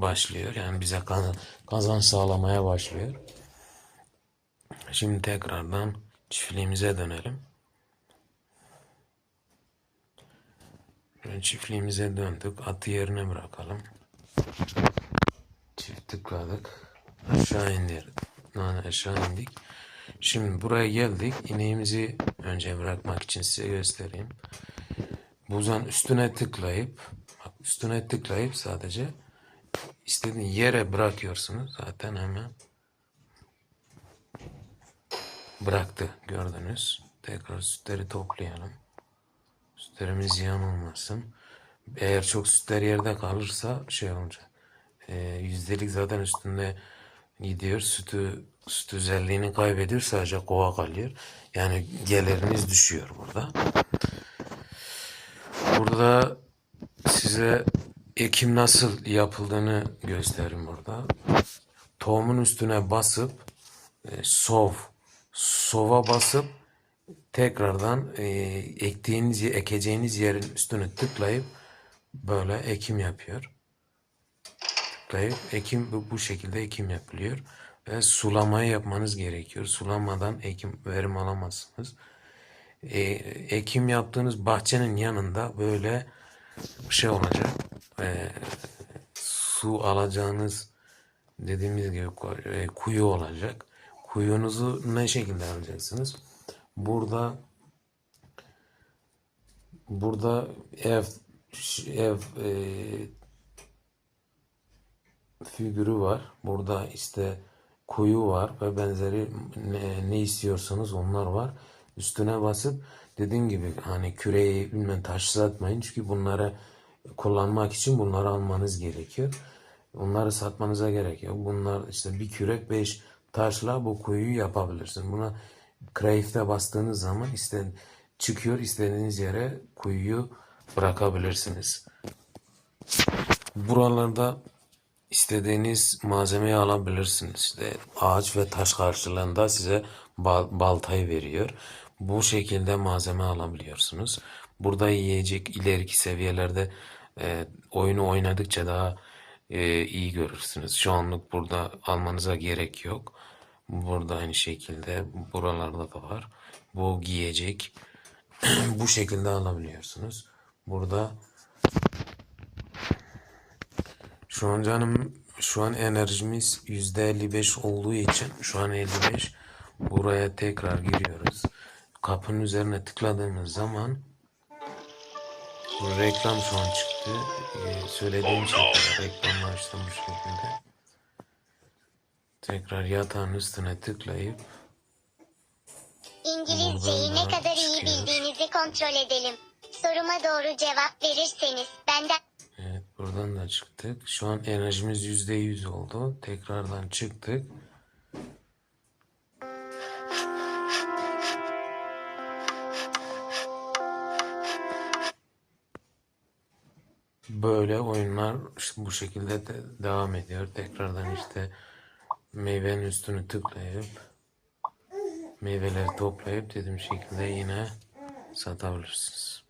başlıyor. Yani bize kazan- kazanç sağlamaya başlıyor. Şimdi tekrardan çiftliğimize dönelim. Böyle çiftliğimize döndük. Atı yerine bırakalım. Çift tıkladık. Aşağı indir. Yani aşağı indik. Şimdi buraya geldik. İneğimizi önce bırakmak için size göstereyim. Buzan üstüne tıklayıp üstüne tıklayıp sadece istediğin yere bırakıyorsunuz. Zaten hemen bıraktı gördünüz. Tekrar sütleri toplayalım. Sütlerimiz ziyan olmasın. Eğer çok sütler yerde kalırsa şey olacak. Ee, yüzdelik zaten üstünde gidiyor. Sütü süt özelliğini kaybediyor. Sadece kova kalıyor. Yani geliriniz düşüyor burada. Burada size ekim nasıl yapıldığını göstereyim burada. Tohumun üstüne basıp e, sov sova basıp tekrardan e, ektiğiniz ekeceğiniz yerin üstüne tıklayıp böyle ekim yapıyor. Tıklayıp ekim bu, bu şekilde ekim yapılıyor ve sulamayı yapmanız gerekiyor. Sulamadan ekim verim alamazsınız. E, ekim yaptığınız bahçenin yanında böyle şey olacak. E, su alacağınız dediğimiz gibi e, kuyu olacak. Kuyunuzu ne şekilde alacaksınız? Burada burada ev ev e, figürü var. Burada işte kuyu var ve benzeri ne, ne istiyorsanız onlar var. Üstüne basıp dediğim gibi hani küreyi bilmem taşlatmayın çünkü bunları kullanmak için bunları almanız gerekiyor. Onları satmanıza gerek yok. Bunlar işte bir kürek 5 taşla bu kuyuyu yapabilirsin. Buna Crave'de bastığınız zaman iste, çıkıyor istediğiniz yere kuyuyu bırakabilirsiniz. Buralarda istediğiniz malzemeyi alabilirsiniz. İşte ağaç ve taş karşılığında size bal- baltayı veriyor. Bu şekilde malzeme alabiliyorsunuz. Burada yiyecek ileriki seviyelerde e, oyunu oynadıkça daha e, iyi görürsünüz. Şu anlık burada almanıza gerek yok. Burada aynı şekilde buralarda da var. Bu giyecek. Bu şekilde alabiliyorsunuz. Burada şu an canım şu an enerjimiz %55 olduğu için şu an 55 buraya tekrar giriyoruz. Kapının üzerine tıkladığımız zaman bu reklam şu an çıktı. Ee, söylediğim şekilde reklamı açtım bu şekilde. Tekrar yatağın üstüne tıklayıp İngilizceyi ne kadar iyi çıkıyor. bildiğinizi kontrol edelim. Soruma doğru cevap verirseniz benden Evet buradan da çıktık. Şu an enerjimiz yüzde yüz oldu. Tekrardan çıktık. Böyle oyunlar işte bu şekilde de devam ediyor. Tekrardan işte meyvenin üstünü tıklayıp meyveleri toplayıp dediğim şekilde yine satabilirsiniz.